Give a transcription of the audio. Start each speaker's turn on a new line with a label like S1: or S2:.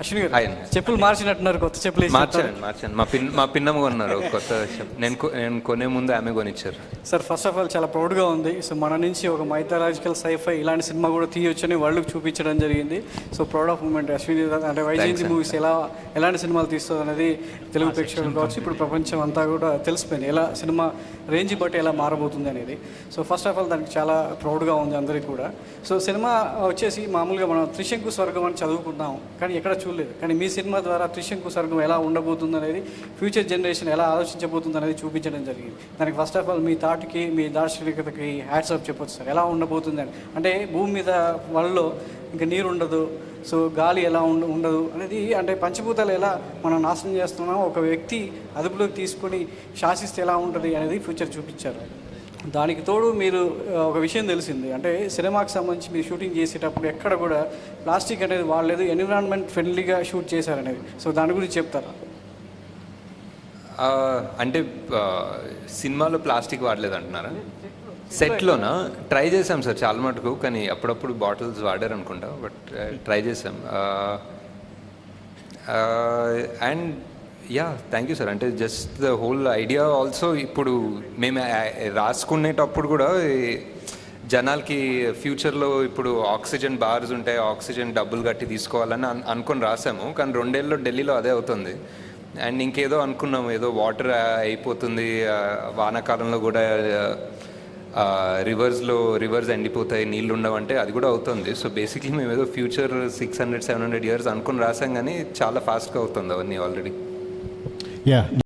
S1: అశ్విని గారు
S2: ఆయన.
S1: చెప్పులు మార్చినట్టున్నారు కొత్త చెప్పులు.
S2: మార్చాను మార్చాను మా పిన్ మా పిన్నమ్మ కొన్నారు కొత్త నేను నేను కొనే ముందు ఆమె కొనిచ్చారు.
S1: సార్ ఫస్ట్ ఆఫ్ ఆల్ చాలా ప్రౌడ్గా ఉంది. సో మన నుంచి ఒక మైథలాజికల్ సైఫై ఇలాంటి సినిమా కూడా తీయొచ్చని వరల్డ్కి చూపించడం జరిగింది. So proud of moment Ashwini అంటే వైజయంతి మూవీస్ ఎలా ఎలాంటి సినిమాలు తీస్తుంది అనేది తెలుగు ప్రేక్షకులు కావచ్చు. ఇప్పుడు ప్రపంచం అంతా కూడా తెలిసిపోయింది. ఎలా సినిమా రేంజ్ బట్టి ఎలా మారబోతుంది అనేది. సో ఫస్ట్ ఆఫ్ ఆల్ దానికి చాలా ప్రౌడ్గా ఉంది అందరికీ కూడా. సో సినిమా వచ్చేసి మామూలుగా మనం త్రిశంకు స్వర్గం అని చదువుకుంటాం కానీ ఎక్కడ చూడలేదు. కానీ మీ సినిమా ద్వారా త్రిశంకు స్వర్గం ఎలా ఉండబోతుంది అనేది ఫ్యూచర్ జనరేషన్ ఎలా ఆలోచించబోతుంది అనేది చూపించడం జరిగింది. దానికి ఫస్ట్ ఆఫ్ ఆల్ మీ థాట్కి మీ దార్శనికతకి హ్యాట్స్ ఆఫ్ చెప్పొచ్చు సార్. ఎలా ఉండబోతుంది అని అంటే భూమి మీద వాళ్ళలో ఇంకా నీరు ఉండదు సో గాలి ఎలా ఉండ ఉండదు అనేది అంటే పంచభూతాలు ఎలా మనం నాశనం చేస్తున్నామో ఒక వ్యక్తి అదుపులోకి తీసుకొని శాసిస్తే ఎలా ఉంటుంది అనేది ఫ్యూచర్ చూపించారు. దానికి తోడు మీరు ఒక విషయం తెలిసింది. అంటే సినిమాకి సంబంధించి మీరు షూటింగ్ చేసేటప్పుడు ఎక్కడ కూడా ప్లాస్టిక్ అనేది వాడలేదు ఎన్విరాన్మెంట్ ఫ్రెండ్లీగా షూట్ చేశారనేది. సో దాని గురించి చెప్తారా?
S2: అంటే సినిమాలో ప్లాస్టిక్ వాడలేదు అంటున్నారా? సెట్లోనా? ట్రై చేసాం సార్ చాలా మటుకు కానీ అప్పుడప్పుడు బాటిల్స్ వాడారు అనుకుంటా బట్ ట్రై చేసాం and ya thank you sir అంటే just the whole idea also ఇప్పుడు మేము రాసుకునేటప్పుడు కూడా జనాలకి ఫ్యూచర్లో ఇప్పుడు ఆక్సిజన్ బార్స్ ఉంటాయి ఆక్సిజన్ డబ్బులు కట్టి తీసుకోవాలని అనుకొని రాసాము. కానీ రెండేళ్ళలో ఢిల్లీలో అదే అవుతుంది. అండ్ ఇంకేదో అనుకున్నాము ఏదో వాటర్ అయిపోతుంది వానాకాలంలో కూడా రివర్స్లో రివర్స్ ఎండిపోతాయి నీళ్ళు ఉండవంటే అది కూడా అవుతుంది. సో బేసిక్లీ మేము ఏదో future six hundred seven hundred years అనుకుని రాసాం కానీ చాలా ఫాస్ట్గా అవుతుంది అవన్నీ ఆల్రెడీ
S3: Yeah.